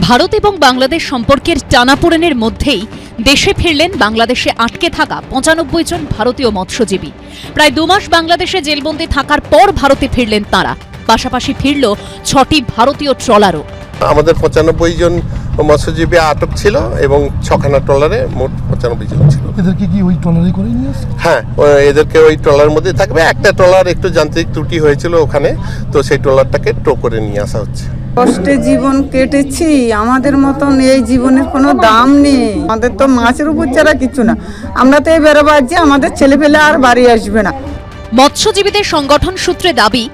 ভারত এবং বাংলাদেশ সম্পর্কের টানাপোড়েনের মধ্যেই দেশে ফিরলেন বাংলাদেশে আটকে থাকা পঁচানব্বই জন ভারতীয় মৎস্যজীবী। প্রায় দুমাস বাংলাদেশে জেলবন্দি থাকার পর ভারতে ফিরলেন তারা। পাশাপাশি ফিরল ছটি ভারতীয় ট্রলারও। আমাদের পঁচানব্বই জন মৎস্যজীবী আটক ছিল এবং ছখানা ট্রলারে মোট পঁচানব্বই জন ছিল এদেরকে কি ওই ট্রলারে করে নিয়ে আসছে? হ্যাঁ এদেরকে ওই ট্রলার মধ্যে থাকবে। একটা ট্রলার একটু যান্ত্রিক ত্রুটি হয়েছিল ওখানে তো সেই ট্রলারটাকে টো করে নিয়ে আসা হচ্ছে। কষ্টে জীবন কেটেছি আমাদের মতন এই জীবনের কোনো দাম নেই। আমাদের তো মাছের উপর ছাড়া কিছু না। আমরা তো এই বেরোবার যে আমাদের ছেলে পেলে আর বাড়ি আসবে না। মৎস্যজীবীদের সংগঠন সূত্রে দাবি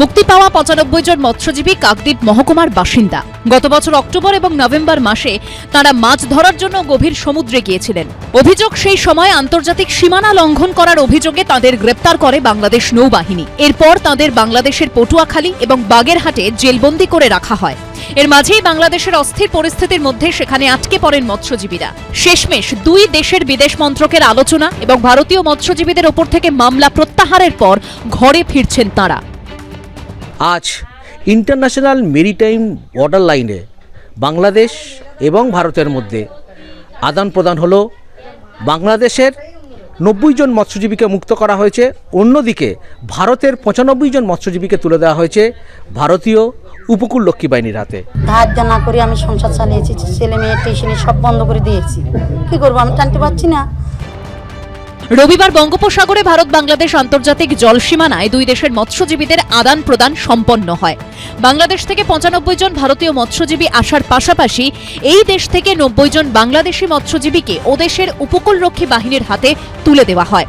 মুক্তি পাওয়া পঁচানব্বই জন মৎস্যজীবী কাকদ্বীপ মহকুমার বাসিন্দা। গত বছর অক্টোবর এবং নভেম্বর মাসে তারা মাছ ধরার জন্য গভীর সমুদ্রে গিয়েছিলেন। অভিযোগ সেই সময় আন্তর্জাতিক সীমানা লঙ্ঘন করার অভিযোগে তাদের গ্রেপ্তার করে বাংলাদেশ নৌবাহিনী। এরপর তাদের বাংলাদেশের পটুয়াখালী এবং বাগেরহাটে জেলবন্দি করে রাখা হয়। এর মাঝেই বাংলাদেশের অস্থির পরিস্থিতির মধ্যে সেখানে আটকে পড়েন মৎস্যজীবীরা। শেষমেশ দুই দেশের বিদেশ মন্ত্রকের আলোচনা এবং ভারতীয় মৎস্যজীবীদের ওপর থেকে মামলা প্রত্যাহারের পর ঘরে ফিরছেন তাঁরা। আজ ইন্টারন্যাশনাল মেরিটাইম বর্ডার লাইনে বাংলাদেশ এবং ভারতের মধ্যে আদান প্রদান হলো। বাংলাদেশের নব্বই জন মৎস্যজীবীকে মুক্ত করা হয়েছে। অন্যদিকে ভারতের পঁচানব্বই জন মৎস্যজীবীকে তুলে দেওয়া হয়েছে ভারতীয় উপকূল লক্ষ্মী বাহিনীর হাতে। ধার দেনা করে আমি সংসার চালিয়েছি, ছেলে মেয়ে টিউশনি সব বন্ধ করে দিয়েছি। কি করব, আমি টানতে পারছি না? রবিবার বঙ্গোপসাগরে ভারত বাংলাদেশ আন্তর্জাতিক জল সীমানায় দুই দেশের মৎস্যজীবীদের আদান প্রদান সম্পন্ন হয়। বাংলাদেশ থেকে পঁচানব্বই জন ভারতীয় মৎস্যজীবী আসার পাশাপাশি এই দেশ থেকে নব্বই জন বাংলাদেশি মৎস্যজীবীকে ওদেশের উপকূলরক্ষী বাহিনীর হাতে তুলে দেওয়া হয়।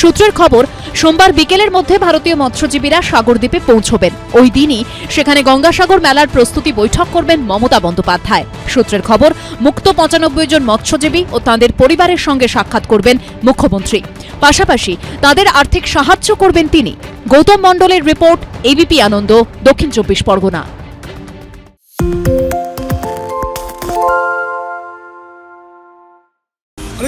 সূত্রের খবর, সোমবার বিকেলের মধ্যে ভারতীয় মৎস্যজীবীরা সাগরদ্বীপে পৌঁছবেন। ওই দিনই সেখানে গঙ্গাসাগর মেলার প্রস্তুতি বৈঠক করবেন মমতা বন্দ্যোপাধ্যায়। সূত্রের খবর, মুক্ত পঁচানব্বই জন মৎস্যজীবী ও তাঁদের পরিবারের সঙ্গে সাক্ষাৎ করবেন মুখ্যমন্ত্রী। পাশাপাশি তাদের আর্থিক সাহায্য করবেন তিনি। গৌতম মণ্ডলের রিপোর্ট, এবিপি আনন্দ, দক্ষিণ চব্বিশ পরগনা।